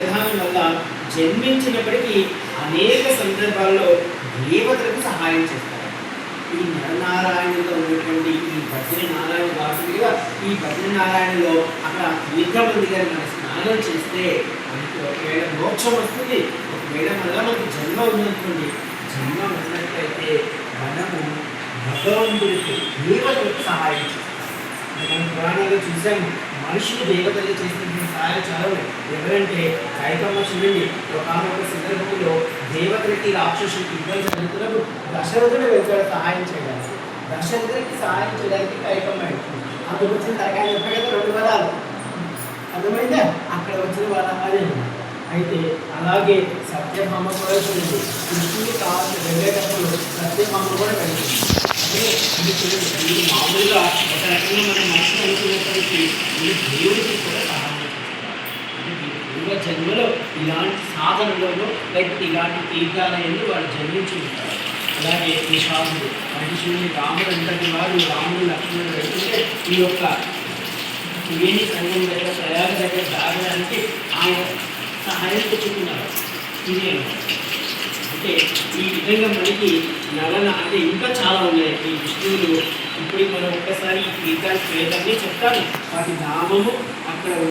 విధానం వల్ల జన్మించినప్పటికీ అనేక సందర్భాల్లో దేవతలకు సహాయం చేస్తారు. ఈ నరనారాయణతో ఉన్నటువంటి ఈ బద్రి నారాయణ వాసుడిగా ఈ బద్రి నారాయణలో అక్కడ తీర్థమంది గారి మన స్నానం చేస్తే మనకి ఒకవేళ మోక్షం వస్తుంది ఒకవేళ మళ్ళీ మనకి జన్మ ఉన్నట్టుంది జన్మ ఉన్నట్లయితే మనము భగవంతుడికి దేవతలకు సహాయం చేస్తాం. మనం పురాణాలు చూసాము మనుషులు దేవతలు చేసినటువంటి సహాయం చాలా ఎవరంటే కైకమ్మ చూడండి. ఒకనొక సందర్భంలో దేవతలకి రాక్షసులకి ఇద్దరు జరుగుతున్నప్పుడు దశరథుడు వెళ్తాడు సహాయం చేయడానికి దశరథుడికి సహాయం చేయడానికి కైకమ్మ వెళ్తుంది అందుకు వచ్చిన తరకాయ కదా రెండు పదాలు. అర్థమైందా? అక్కడ వచ్చిన వాళ్ళ అదే. అయితే అలాగే సత్యభామ కూడా చూడండి. కృష్ణుని కావాల్సిన వెళ్ళేటప్పుడు సత్యభామ కూడా వెళ్ళింది అంటే ఇది చూడండి మామూలుగా ఒక రకంగా మనం మనసు మీరు దేవుడికి కూడా సహాయం అంటే వీరి పూర్వ జన్మలో ఇలాంటి సాధనలోనూ లేకపోతే ఇలాంటి తీర్థాలయంలో వాళ్ళు జన్మించి ఉంటారు. అలాగే నిషాదుడు మహిషుని రాముడు అందరి వారు రాముడు లక్ష్మణుడు వెళ్తుంటే ఈ యొక్క వేణి సంఘం దగ్గర ప్రయాగ దగ్గర దాగడానికి ఆయన సహాయం తెచ్చుకున్నారు. ఇది అంటే ఈ విధంగా మనకి నలన అంటే ఇంకా చాలా ఉన్నాయి. ఈ విష్ణువులు ఇప్పుడు మనం ఒక్కసారి ఈ తీర్థాలు పేర్లన్నీ చెప్తాను. వాటి నామము అక్కడ